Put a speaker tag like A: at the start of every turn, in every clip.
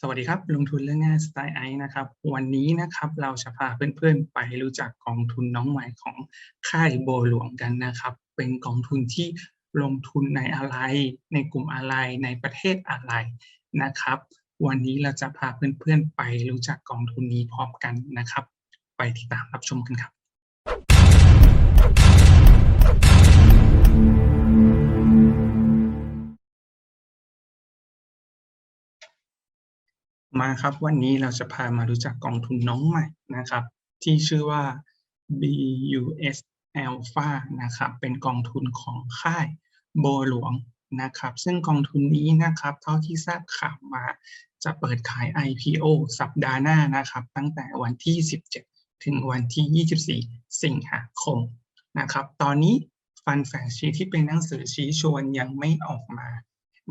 A: สวัสดีครับ ลงทุนเรื่องง่ายสไตล์ไอซ์นะครับ วันนี้นะครับเราจะพาเพื่อนๆไปรู้จักกองทุนน้องใหม่ของค่ายโบหลวงกันนะครับ เป็นกองทุนที่ลงทุนในอะไร ในกลุ่มอะไรในประเทศอะไรนะครับ วันนี้เราจะพาเพื่อนๆไปรู้จักกองทุนนี้พร้อมกันนะครับ ไปติดตามรับชมกันครับ มาครับวันนี้เราจะพามารู้จักกองทุนน้องใหม่นะครับ ที่ชื่อว่า BUS Alpha นะครับ เป็นกองทุนของค่ายโบหลวงนะครับ ซึ่งกองทุนนี้นะครับ เท่าที่ทราบข่าวมาจะเปิดขาย IPO สัปดาห์หน้านะครับ ตั้งแต่วันที่ 17 ถึงวันที่ 24 สิงหาคมนะครับ ตอนนี้ฟันแฟชีที่เป็นหนังสือชี้ชวนยังไม่ออกมา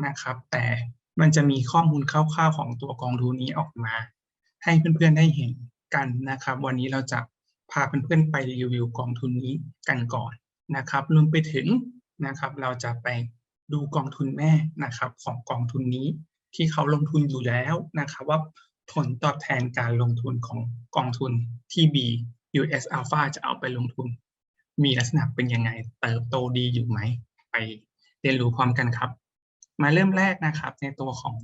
A: นะครับ แต่ มันจะมีข้อมูลคร่าวๆของตัวกองทุนนี้ออกมา ให้เพื่อนๆได้เห็นกันนะครับ วันนี้เราจะพาเพื่อนๆไปรีวิวกองทุนนี้กันก่อนนะครับรวมไปถึงนะครับ เราจะไปดูกองทุนแม่นะครับ ของกองทุนนี้ที่เขาลงทุนอยู่แล้วนะครับ ว่าผลตอบแทนการลงทุนของกองทุนที่ B US Alpha จะเอาไปลงทุน มีลักษณะเป็นยังไงเติบโตดีอยู่ไหม ไปเรียนรู้พร้อมกันครับ มาเริ่มแรกนะครับ ในตัวของ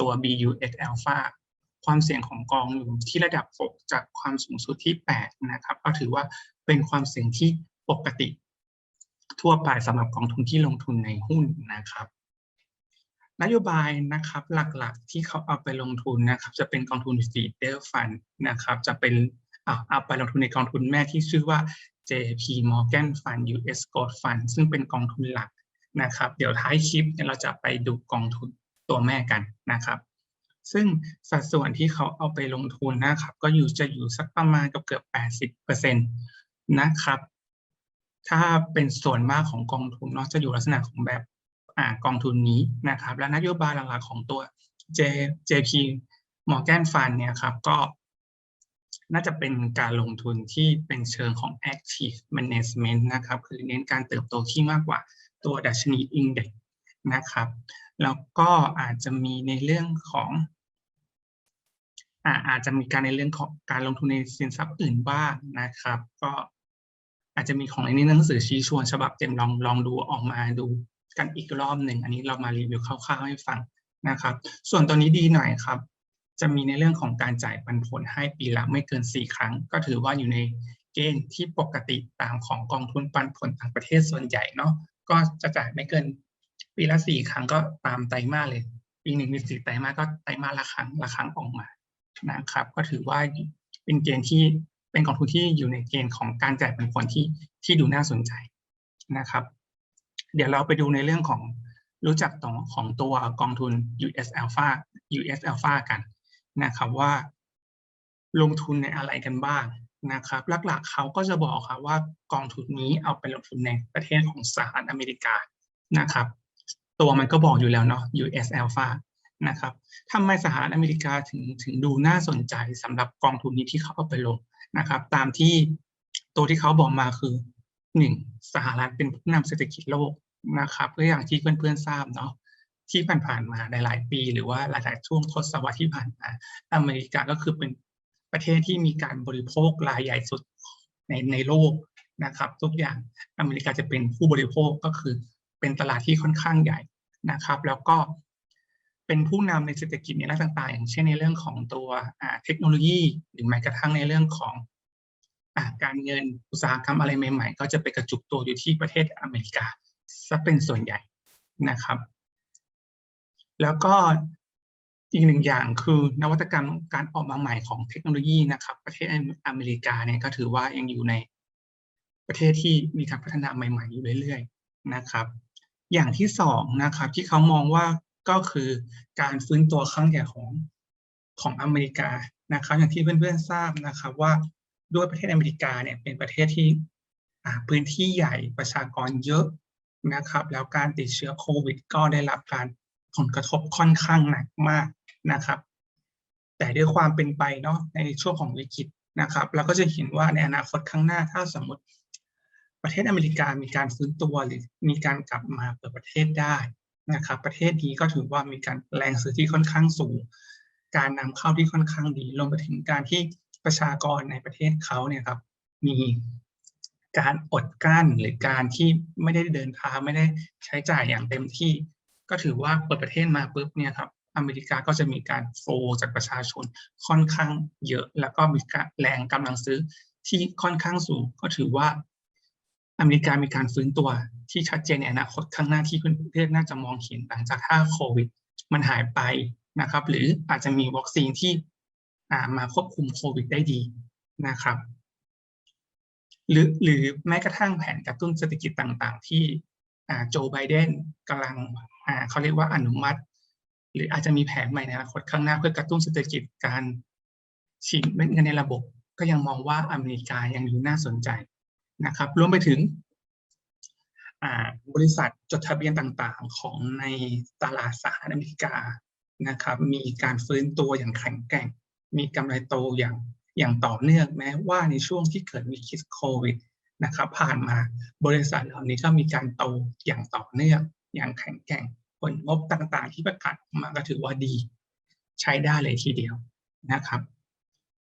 A: ตัว BUX Alpha ความเสี่ยงของกองอยู่ที่ระดับ 6 จากความสูงสุดที่ 8 นะครับ ก็ถือว่าเป็นความเสี่ยงที่ปกติ ทั่วไปสำหรับกองทุนที่ลงทุนในหุ้นนะครับนโยบายนะครับหลักๆที่เขาเอาไปลงทุนนะครับ จะเป็นกองทุน Feeder Fund นะครับ จะเป็นเอาไปลงทุนในกองทุนแม่ที่ชื่อว่า JP Morgan Fund US Growth Fund ซึ่งเป็นกองทุนหลัก นะครับ เดี๋ยวท้ายคลิปเนี่ยเราจะไปดูกองทุนตัวแม่กันนะครับ ซึ่งสัดส่วนที่เขาเอาไปลงทุนนะครับ ก็อยู่จะอยู่สักประมาณกับเกือบ 80%นะครับ ถ้าเป็นส่วนมากของกองทุนเนาะจะอยู่ลักษณะของแบบอ่ากองทุนนี้นะครับ และนโยบายหลักๆของตัว J JP Morgan Fund เนี่ยครับก็ น่าจะเป็นการลงทุนที่เป็นเชิงของ active management นะครับ คือเน้นการเติบโตที่มากกว่าตัวดัชนี index นะครับ แล้วก็อาจจะมีในเรื่องของอาอาจจะมีการในเรื่องของการลงทุนในสินทรัพย์อื่นบ้างนะครับ ก็อาจจะมีของในนี้หนังสือชี้ชวนฉบับเต็มลองลองดูออกมาดูกันอีกรอบหนึ่ง อันนี้เรามารีวิวคร่าวๆให้ฟังนะครับ ส่วนตัวนี้ดีหน่อยครับ จะมีในเรื่องของการจ่ายปันผลให้ปีละไม่เกิน 4 ครั้ง ก็ถือว่าอยู่ในเกณฑ์ที่ปกติตามของกองทุนปันผลต่างประเทศส่วนใหญ่เนาะก็จะจ่ายไม่เกินปีละสี่ครั้งก็ตามไตรมาสเลย ปีหนึ่งมีสี่ไตรมาสก็ไตรมาสละครั้งละครั้งออกมานะครับ ก็ถือว่าเป็นเกณฑ์ที่เป็นกองทุนที่อยู่ในเกณฑ์ของการจ่ายปันผลที่ที่ดูน่าสนใจนะครับ เดี๋ยวเราไปดูในเรื่องของรู้จักตของตัวกองทุน US Alpha US Alpha กัน นะครับว่า ลงทุนในอะไรกันบ้างนะครับ หลักๆเขาก็จะบอกครับว่ากองทุนนี้เอาไปลงทุนในประเทศของสหรัฐอเมริกานะครับ ตัวมันก็บอกอยู่แล้วเนาะ US Alpha นะครับทำไมสหรัฐอเมริกาถึงถึงดูน่าสนใจสำหรับกองทุนนี้ที่เขาเอาไปลงนะครับ ตามที่ตัวที่เขาบอกมาคือหนึ่งสหรัฐเป็นผู้นำเศรษฐกิจโลกนะครับก็อย่างที่เพื่อนๆทราบเนาะ ที่ผ่านๆมาหลายๆปี หรือว่าหลายๆช่วงทศวรรษที่ผ่านมาอเมริกาก็คือเป็นประเทศที่มีการบริโภครายใหญ่สุดในในโลกนะครับ ทุกอย่างอเมริกาจะเป็นผู้บริโภคก็คือเป็นตลาดที่ค่อนข้างใหญ่นะครับ แล้วก็เป็นผู้นำในเศรษฐกิจในด้านต่างๆ อย่างเช่นในเรื่องของตัวเทคโนโลยี หรือแม้กระทั่งในเรื่องของอการเงินอุตสาหกรรมอะไรใหม่ ๆ ก็จะไปกระจุกตัวอยู่ที่ประเทศอเมริกาซะเป็นส่วนใหญ่นะครับ แล้วก็อีกหนึ่งอย่างคือนวัตกรรมการออกมาใหม่ของเทคโนโลยีนะครับ ประเทศอเมริกาเนี่ยก็ถือว่ายังอยู่ในประเทศที่มีการพัฒนาใหม่ ๆ อยู่เรื่อย ๆ นะครับ อย่างที่สองนะครับ ที่เขามองว่าก็คือการฟื้นตัวครั้งใหญ่ของของอเมริกานะครับอย่างที่เพื่อนๆทราบนะครับ ว่าด้วยประเทศอเมริกาเนี่ยเป็นประเทศที่พื้นที่ใหญ่ประชากรเยอะนะครับ แล้วการติดเชื้อโควิด ก็ได้รับการ ผลกระทบค่อนข้างหนักมากนะครับ แต่ด้วยความเป็นไปเนาะในช่วงของวิกฤตนะครับเราก็จะเห็นว่าในอนาคตข้างหน้าถ้าสมมติประเทศอเมริกามีการฟื้นตัวหรือมีการกลับมาเปิดประเทศได้นะครับ ประเทศนี้ก็ถือว่ามีการแรงซื้อที่ค่อนข้างสูง การนำเข้าที่ค่อนข้างดีรวมไปถึงการที่ประชากรในประเทศเขาเนี่ยครับมีการอดกั้นหรือการที่ไม่ได้เดินทางไม่ได้ใช้จ่ายอย่างเต็มที่ ก็ถือว่าเปิดประเทศมาปุ๊บเนี่ยครับอเมริกาก็จะมีการโฟจากประชาชนค่อนข้างเยอะ แล้วก็มีการแรงกำลังซื้อที่ค่อนข้างสูง ก็ถือว่า อเมริกามีการฟื้นตัวที่ชัดเจนในอนาคตข้างหน้าที่เพื่อนๆน่าจะมองเห็นหลังจากถ้าโควิด มันหายไปนะครับ หรืออาจจะมีวัคซีนที่มาควบคุมโควิดได้ดีนะครับ หรือหรือแม้กระทั่งแผนกระตุ้นเศรษฐกิจต่างๆ ที่โจไบเดนกำลัง เขาเรียกว่าอนุมัติ หรืออาจจะมีแผนใหม่ในอนาคตข้างหน้าเพื่อกระตุ้นเศรษฐกิจการฉีดเม็ดเงินในระบบ ก็ยังมองว่าอเมริกายังอยู่น่าสนใจนะครับ รวมไปถึงบริษัทจดทะเบียนต่างๆ ของในตลาดสหรัฐอเมริกานะครับ มีการฟื้นตัวอย่างแข็งแกร่ง มีกำไรโตอย่างอย่างต่อเนื่องแม้ว่าในช่วงที่เกิดวิกฤตโควิดนะครับ ผ่านมาบริษัทเหล่านี้ก็มีการโตอย่างต่อเนื่อง อย่างแข็งแกร่งผลงบต่างๆ ที่ประกาศมาก็ถือว่าดี ใช้ได้เลยทีเดียวนะครับ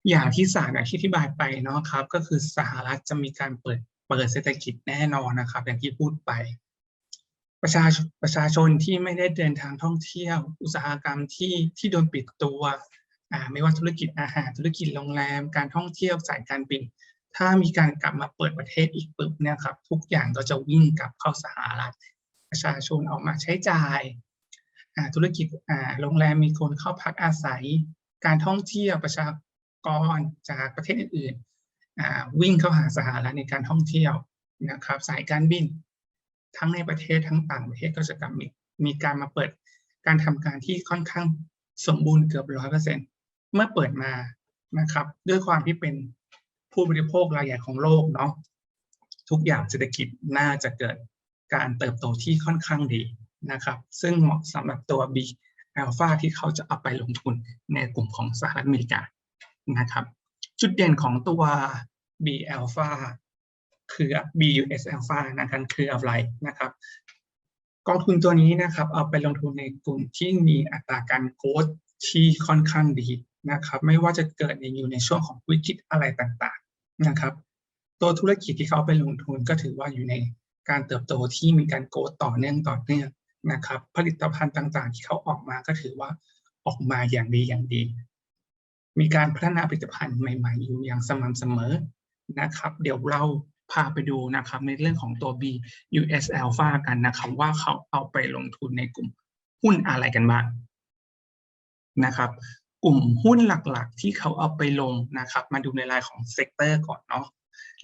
A: อย่างที่สามอย่างที่อธิบายไปเนาะครับ ก็คือสหรัฐจะมีการเปิดเปิดเศรษฐกิจแน่นอนนะครับ อย่างที่พูดไป ประชาประชาชนที่ไม่ได้เดินทางท่องเที่ยว อุตสาหกรรมที่ที่โดนปิดตัวอ่าไม่ว่าธุรกิจอาหารธุรกิจโรงแรม การท่องเที่ยวสายการบิน ถ้ามีการกลับมาเปิดประเทศอีกปุ๊บเนี่ยครับ ทุกอย่างก็จะวิ่งกลับเข้าสหรัฐ ประชาชนออกมาใช้จ่ายธุรกิจโรงแรมมีคนเข้าพักอาศัย การท่องเที่ยวประชากรจากประเทศอื่นๆวิ่งเข้าหาสหรัฐในการท่องเที่ยวนะครับ สายการบิน ทั้งในประเทศทั้งต่างประเทศก็จะกลับมีมีการมาเปิดการทำการที่ค่อนข้างสมบูรณ์เกือบร้อยเปอร์เซ็นต์เมื่อเปิดมานะครับ ด้วยความที่เป็นผู้บริโภครายใหญ่ของโลกเนาะทุกอย่างเศรษฐกิจน่าจะเกิด การเติบโตที่ค่อนข้างดีนะครับ ซึ่งเหมาะสำหรับตัว B Alpha ที่เขาจะเอาไปลงทุนในกลุ่มของสหรัฐอเมริกานะครับ จุดเด่นของตัว B Alpha คือ BUS Alpha นะครับคืออะไรนะครับ กองทุนตัวนี้นะครับ เอาไปลงทุนในกลุ่มที่มีอัตราการโกรธที่ค่อนข้างดีนะครับ ไม่ว่าจะเกิดในอยู่ในช่วงของวิกฤตอะไรต่างๆนะครับ ตัวธุรกิจที่เขาไปลงทุนก็ถือว่าอยู่ใน การเติบโตที่มีการโกรต่อเนื่องต่อเนื่องนะครับ ผลิตภัณฑ์ต่างๆ ที่เขาออกมาก็ถือว่าออกมาอย่างดีอย่างดี มีการพัฒนาผลิตภัณฑ์ใหม่ๆ อยู่อย่างสม่ำเสมอนะครับ เดี๋ยวเราพาไปดูนะครับในเรื่องของตัว B US Alpha กันนะครับว่าเขาเอาไปลงทุนในกลุ่มหุ้นอะไรกันบ้างนะครับ กลุ่มหุ้นหลักๆ ที่เขาเอาไปลงนะครับ มาดูในรายของเซกเตอร์ก่อนเนาะ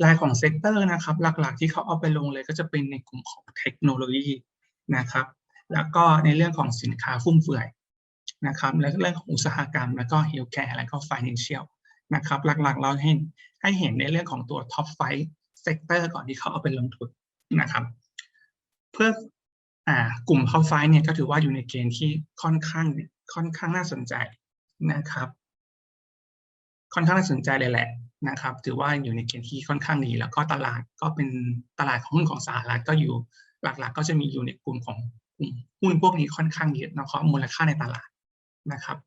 A: รายของเซกเตอร์นะครับ หลักๆ ที่เขาเอาไปลงเลยก็จะเป็นในกลุ่มของเทคโนโลยีนะครับ แล้วก็ในเรื่องของสินค้าฟุ่มเฟือยนะครับ และเรื่องของอุตสาหกรรม แล้วก็เฮลท์แคร์แล้วก็ฟินแลนเชียลนะครับ หลักๆ เราเห็นให้เห็นในเรื่องของตัวท็อปไฟเซกเตอร์ก่อนที่เขาเอาไปลงทุนนะครับ เพื่ออ่ากลุ่มท็อปไฟเนี่ยก็ถือว่าอยู่ในเกณฑ์ที่ค่อนข้างค่อนข้างน่าสนใจนะครับ ค่อนข้างน่าสนใจเลยแหละ นะครับ ถือว่าอยู่ในเกณฑ์ที่ค่อนข้างดี แล้วก็ตลาดก็เป็นตลาดของหุ้นของสหรัฐก็อยู่หลักๆ ก็จะมีอยู่ในกลุ่มของกลุ่มหุ้นพวกนี้ค่อนข้างเยอะนะเพราะมูลค่าในตลาดนะครับ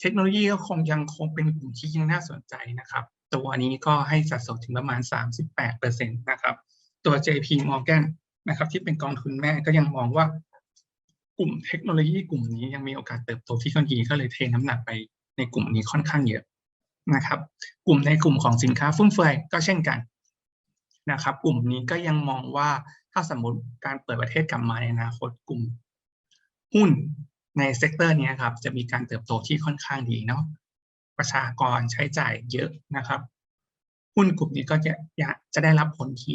A: เทคโนโลยีก็คงยังคงเป็นกลุ่มที่ยังน่าสนใจนะครับ ตัวนี้ก็ให้สัดส่วนถึงประมาณ 38%นะครับ ตัว JP Morgan นะครับ ที่เป็นกองทุนแม่ก็ยังมองว่ากลุ่มเทคโนโลยีกลุ่มนี้ยังมีโอกาสเติบโตที่ค่อนข้างก็เลยเทน้ำหนักไปในกลุ่มนี้ค่อนข้างเยอะ นะครับ กลุ่มในกลุ่มของสินค้าฟุ่มเฟือยก็เช่นกันนะครับ กลุ่มนี้ก็ยังมองว่าถ้าสมมติการเปิดประเทศกลับมาในอนาคตกลุ่ม หุ้นในเซกเตอร์นี้ครับจะมีการเติบโตที่ค่อนข้างดีเนาะประชากรใช้จ่ายเยอะนะครับ หุ้นกลุ่มนี้ก็จะจะได้รับผลที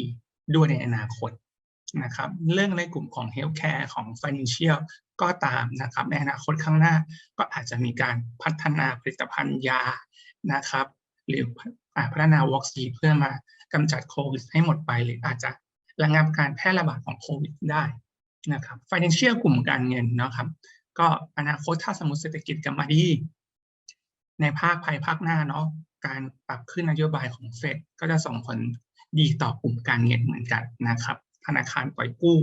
A: ด้วยในอนาคตนะครับเรื่องในกลุ่มของเฮลท์แคร์ของ Financial ก็ตามนะครับในอนาคตข้างหน้าก็อาจจะมีการพัฒนาผลิตภัณฑ์ยา นะครับ หรือพัฒนาวัคซีนเพื่อมากำจัดโควิดให้หมดไป หรืออาจจะระงับการแพร่ระบาดของโควิดได้นะครับ Financial กลุ่มการเงินนะครับ ก็อนาคตถ้าสมมติเศรษฐกิจกลับมาดี ในภาคภายภาคหน้าเนาะการปรับขึ้นนโยบายของเฟดก็จะส่งผลดีต่อกลุ่มการเงินเหมือนกันนะครับ ธนาคารปล่อยกู้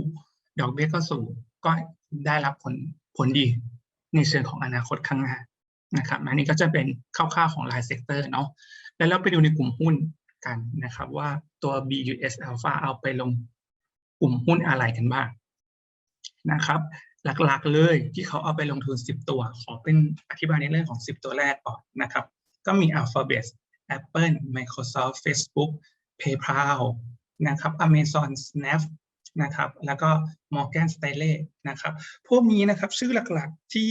A: ดอกเบี้ยก็สูงก็ได้รับผลผลดีในเชิงของอนาคตข้างหน้า นะครับอันนี้ก็จะเป็นคร่าวๆของรายเซกเตอร์เนาะแล้วเราไปดูในกลุ่มหุ้นกันนะครับ ว่าตัว BUS Alpha เอาไปลงกลุ่มหุ้นอะไรกันบ้างนะครับ หลักๆเลยที่เขาเอาไปลงทุน 10 ตัว ขอเป็นอธิบายในเรื่องของ 10 ตัวแรกก่อนนะครับ ก็มี Alphabet Apple Microsoft Facebook PayPal นะครับ Amazon Snap นะครับ แล้วก็ Morgan Stanley นะครับ พวกนี้นะครับชื่อหลักๆที่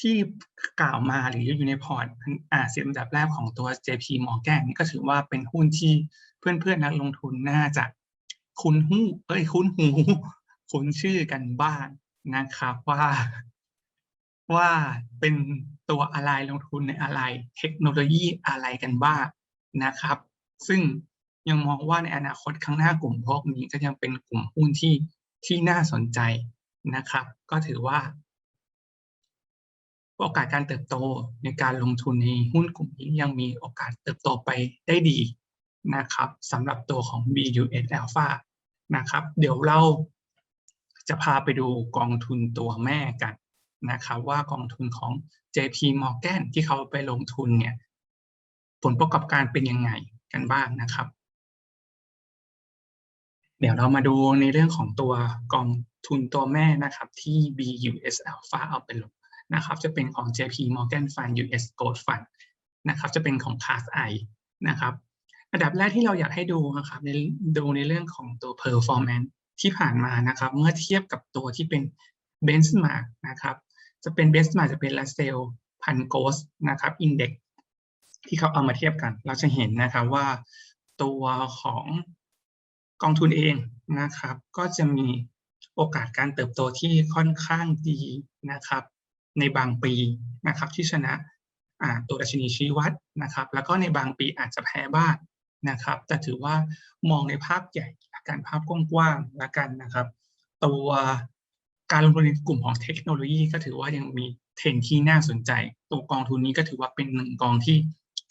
A: ที่กล่าวมาหรืออยู่ในพอร์ตอ่าสิบอันดับแรกของตัว JP Morgan นี่ก็ถือว่าเป็นหุ้นที่เพื่อนๆนักลงทุนน่าจะคุ้นหูเอ้ยคุ้นหูคุ้นชื่อกันบ้างนะครับว่าว่าเป็นตัวอะไรลงทุนในอะไรเทคโนโลยีอะไรกันบ้างนะครับ ซึ่งยังมองว่าในอนาคตข้างหน้ากลุ่มพวกนี้ก็ยังเป็นกลุ่มหุ้นที่ที่น่าสนใจนะครับ ก็ถือว่า โอกาสการเติบโตในการลงทุนในหุ้นกลุ่มนี้ยังมีโอกาสเติบโตไปได้ดีนะครับสำหรับตัวของ BUS Alpha นะครับ เดี๋ยวเราจะพาไปดูกองทุนตัวแม่กันนะครับว่ากองทุนของ JP Morgan ที่เขาไปลงทุนเนี่ยผลประกอบการเป็นยังไงกันบ้างนะครับ เดี๋ยวเรามาดูในเรื่องของตัวกองทุนตัวแม่นะครับที่ BUS Alpha เอาไปลง นะครับจะเป็นของ JP Morgan Fund US Gold Fund นะครับจะเป็นของ Class I นะครับอันดับแรกที่เราอยากให้ดูนะครับในดูในเรื่องของตัว performance ที่ผ่านมานะครับเมื่อเทียบกับตัวที่เป็น benchmark นะครับจะเป็น benchmark จะเป็น Russell พันโกสนะครับ index ที่เขาเอามาเทียบกัน เราจะเห็นนะครับว่าตัวของกองทุนเองนะครับ ก็จะมีโอกาสการเติบโตที่ค่อนข้างดีนะครับ ในบางปีนะครับที่ชนะตัวดัชนีชี้วัดนะครับ แล้วก็ในบางปีอาจจะแพ้บ้างนะครับ แต่ถือว่ามองในภาพใหญ่การภาพกว้างๆละกันนะครับ ตัวการลงทุนในกลุ่มของเทคโนโลยีก็ถือว่ายังมีเทรนที่น่าสนใจ ตัวกองทุนนี้ก็ถือว่าเป็นหนึ่งกองที่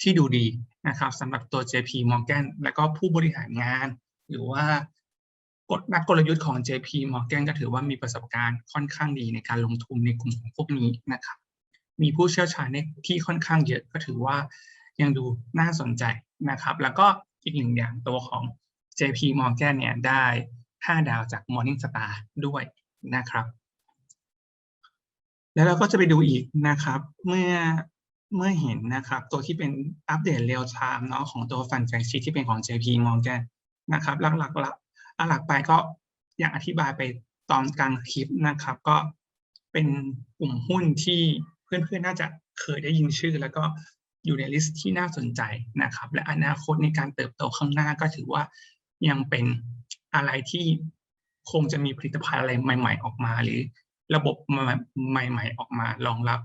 A: ที่ดูดีนะครับสำหรับตัว JP Morgan และก็ผู้บริหารงาน หรือว่า กฎนักกลยุทธ์ของ JP Morgan ก็ถือว่ามีประสบการณ์ค่อนข้างดีในการลงทุนในกลุ่มของพวกนี้นะครับ มีผู้เชี่ยวชาญในที่ค่อนข้างเยอะก็ถือว่ายังดูน่าสนใจนะครับ แล้วก็อีกหนึ่งอย่างตัวของ JP Morgan เนี่ยได้ 5 ดาวจาก Morningstar ด้วยนะครับ แล้วเราก็จะไปดูอีกนะครับ เมื่อเมื่อเห็นนะครับ ตัวที่เป็นอัปเดตเรียลไทม์เนาะของตัวฟันแฟกชีที่เป็นของ JP Morgan นะครับ หลักๆ หลักหลักไปก็อย่างอธิบายไปตอนกลางคลิปนะครับ ก็เป็นกลุ่มหุ้นที่เพื่อนๆน่าจะเคยได้ยินชื่อ แล้วก็อยู่ในลิสต์ที่น่าสนใจนะครับ และอนาคตในการเติบโตข้างหน้าก็ถือว่ายังเป็นอะไรที่คงจะมีผลิตภัณฑ์อะไรใหม่ ๆ ออกมา หรือระบบใหม่ ๆ ออกมารองรับ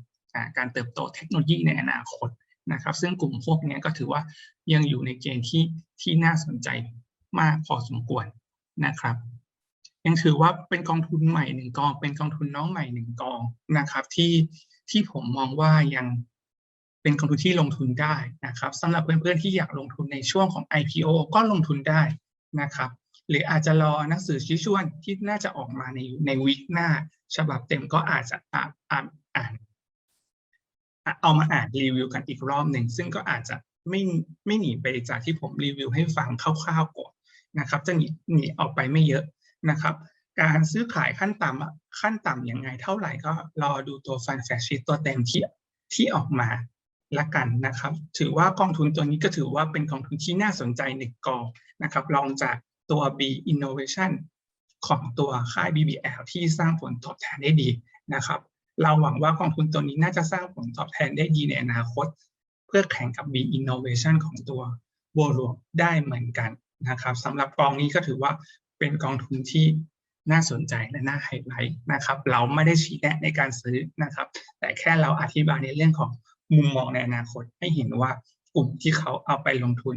A: การเติบโตเทคโนโลยีในอนาคตนะครับ ซึ่งกลุ่มพวกนี้ก็ถือว่ายังอยู่ในเกณฑ์ที่ที่น่าสนใจมากพอสมควร นะครับ ยังถือว่าเป็นกองทุนใหม่หนึ่งกอง เป็นกองทุนน้องใหม่หนึ่งกองนะครับ ที่ที่ผมมองว่ายังเป็นกองทุนที่ลงทุนได้นะครับสำหรับเพื่อนๆที่อยากลงทุนในช่วงของ IPO ก็ลงทุนได้นะครับ หรืออาจจะรอหนังสือชี้ชวนที่น่าจะออกมาในในวีคหน้า ฉบับเต็มก็อาจจะอ่านอ่านอ่านเอามาอ่านรีวิวกันอีกรอบหนึ่ง ซึ่งก็อาจจะไม่ไม่หนีไปจากที่ผมรีวิวให้ฟังคร่าวๆก่อน นะครับจะหนีหนีออกไปไม่เยอะนะครับ การซื้อขายขั้นต่ำขั้นต่ำยังไงเท่าไหร่ก็รอดูตัวฟันแฟชชีตตัวเต็มที่ที่ออกมาละกันนะครับ ถือว่ากองทุนตัวนี้ก็ถือว่าเป็นกองทุนที่น่าสนใจหนึ่งกองนะครับรองจากตัว B Innovation ของตัวค่าย BBL ที่สร้างผลตอบแทนได้ดีนะครับ เราหวังว่ากองทุนตัวนี้น่าจะสร้างผลตอบแทนได้ดีในอนาคต เพื่อแข่งกับ B Innovation ของตัวบัวหลวงได้เหมือนกัน นะครับสำหรับกองนี้ก็ถือว่าเป็นกองทุนที่น่าสนใจและน่าไฮไลท์นะครับ เราไม่ได้ชี้แนะในการซื้อนะครับ แต่แค่เราอธิบายในเรื่องของมุมมองในอนาคตให้เห็นว่ากลุ่มที่เขาเอาไปลงทุน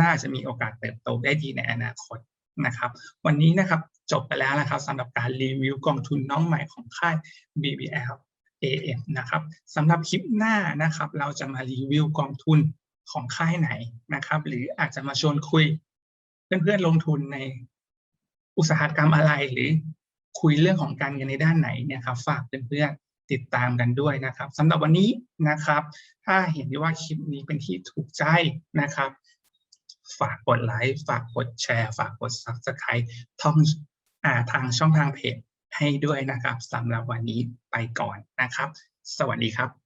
A: น่าจะมีโอกาสเติบโตได้ดีในอนาคตนะครับ วันนี้นะครับจบไปแล้วนะครับสำหรับการรีวิวกองทุนน้องใหม่ของค่าย BBL AM นะครับสำหรับคลิปหน้านะครับ เราจะมารีวิวกองทุนของค่ายไหนนะครับ หรืออาจจะมาชวนคุย เพื่อนๆลงทุนในอุตสาหกรรมอะไรหรือคุยเรื่องของการเงินในด้านไหนเนี่ยครับฝากเพื่อนๆติดตามกันด้วยนะครับสำหรับวันนี้นะครับ ถ้าเห็นว่าคลิปนี้เป็นที่ถูกใจนะครับ ฝากกดไลค์ฝากกดแชร์ ฝากกด subscribe ท่องอ่าทางช่องทางเพจให้ด้วยนะครับสำหรับวันนี้ไปก่อนนะครับ สวัสดีครับ